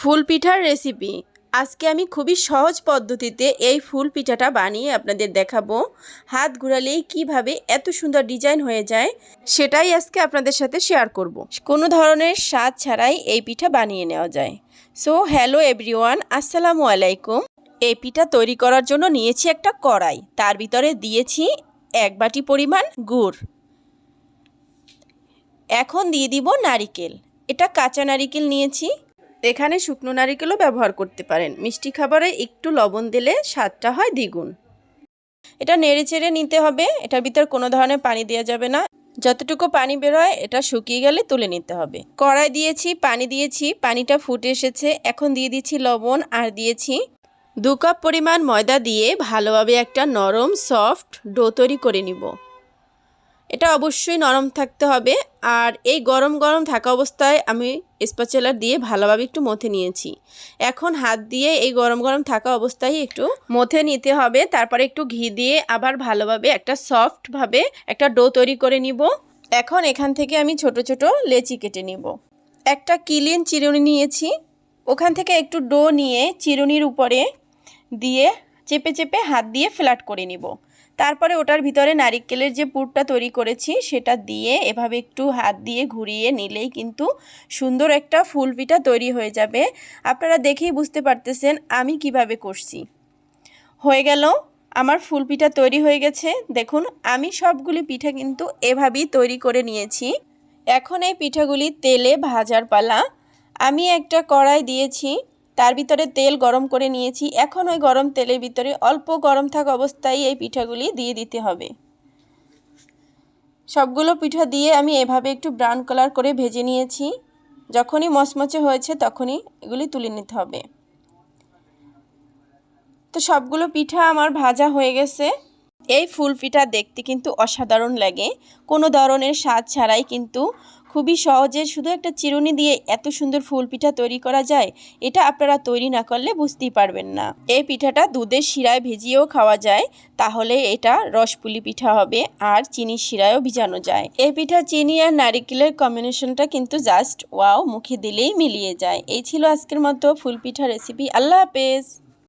ফুল পিঠার রেসিপি আজকে আমি খুবই সহজ পদ্ধতিতে এই ফুল পিঠাটা বানিয়ে আপনাদের দেখাবো। হাত ঘুরালেই কীভাবে এত সুন্দর ডিজাইন হয়ে যায়, সেটাই আজকে আপনাদের সাথে শেয়ার করব। কোনো ধরনের স্বাদ ছাড়াই এই পিঠা বানিয়ে নেওয়া যায়। সো হ্যালো এভরিওয়ান আসসালামু আলাইকুম। এই পিঠা তৈরি করার জন্য নিয়েছি একটা কড়াই। তার ভিতরে দিয়েছি এক বাটি পরিমাণ গুড়। এখন দিয়ে দিব নারিকেল। এটা কাঁচা নারিকেল নিয়েছি। এখানে শুকনো নারিকেলও ব্যবহার করতে পারেন। মিষ্টি খাবারে একটু লবণ দিলে স্বাদটা হয় দ্বিগুণ। এটা নেড়ে চেড়ে নিতে হবে। এটার ভিতর কোনো ধরনের পানি দেওয়া যাবে না। যতটুকু পানি বেরোয়, এটা শুকিয়ে গেলে তুলে নিতে হবে। কড়াই দিয়েছি, পানি দিয়েছি, পানিটা ফুটে এসেছে। এখন দিয়ে দিচ্ছি লবণ আর দিয়েছি দু কাপ পরিমাণ ময়দা দিয়ে ভালোভাবে একটা নরম, সফট ডো তৈরি করে নিব। এটা অবশ্যই নরম থাকতে হবে। আর এই গরম গরম থাকা অবস্থায় আমি স্পাচেলার দিয়ে ভালোভাবে একটু মথে নিয়েছি। এখন হাত দিয়ে এই গরম গরম থাকা অবস্থায় একটু মথে নিতে হবে। তারপরে একটু ঘি দিয়ে আবার ভালোভাবে একটা সফটভাবে একটা ডো তৈরি করে নিব। এখন এখান থেকে আমি ছোট ছোট লেচি কেটে নিব। একটা কিলিন চিরুনি নিয়েছি। ওখান থেকে একটু ডো নিয়ে চিরুনির উপরে দিয়ে চেপে চেপে হাত দিয়ে ফ্ল্যাট করে নিব। তারপরে ওটার ভিতরে নারিকেলের যে পুরটা তৈরি করেছি, সেটা দিয়ে এভাবে একটু হাত দিয়ে ঘুরিয়ে নিলেই কিন্তু সুন্দর একটা ফুল পিঠা তৈরি হয়ে যাবে। আপনারা দেখেই বুঝতে পারতেছেন আমি কীভাবে করছি। হয়ে গেল, আমার ফুল পিঠা তৈরি হয়ে গেছে। দেখুন, আমি সবগুলি পিঠা কিন্তু এভাবেই তৈরি করে নিয়েছি। এখন এই পিঠাগুলি তেলে ভাজার পালা। আমি একটা কড়াই দিয়েছি। তার ভিতরে তেল গরম করে নিয়েছি। এখন ওই গরম তেলের ভিতরে অল্প গরম থাকা অবস্থায় এই পিঠাগুলি দিয়ে দিতে হবে। সবগুলো পিঠা দিয়ে আমি এভাবে একটু ব্রাউন কালার করে ভেজে নিয়েছি। যখনই মচমচে হয়েছে তখনই এগুলি তুলে নিতে হবে। তো সবগুলো পিঠা আমার ভাজা হয়ে গেছে। এই ফুল পিঠা দেখতে কিন্তু অসাধারণ লাগে। কোনো ধরনের স্বাদ ছাড়াই কিন্তু খুবই সহজে শুধু একটা চিরুনি দিয়ে এত সুন্দর ফুল পিঠা তৈরি করা যায়, এটা আপনারা তৈরি না করলে বুঝতেই পারবেন না। এই পিঠাটা দুধের শিরায় ভেজিয়েও খাওয়া যায়, তাহলে এটা রসপুলি পিঠা হবে আর চিনির শিরায়ও ভিজানো যায়। এই পিঠা চিনি আর নারিকেলের কম্বিনেশনটা কিন্তু জাস্ট ওয়াও মুখে দিলেই মিলিয়ে যায়। এই ছিল আজকের মতো ফুল পিঠা রেসিপি আল্লাহ হাফেজ!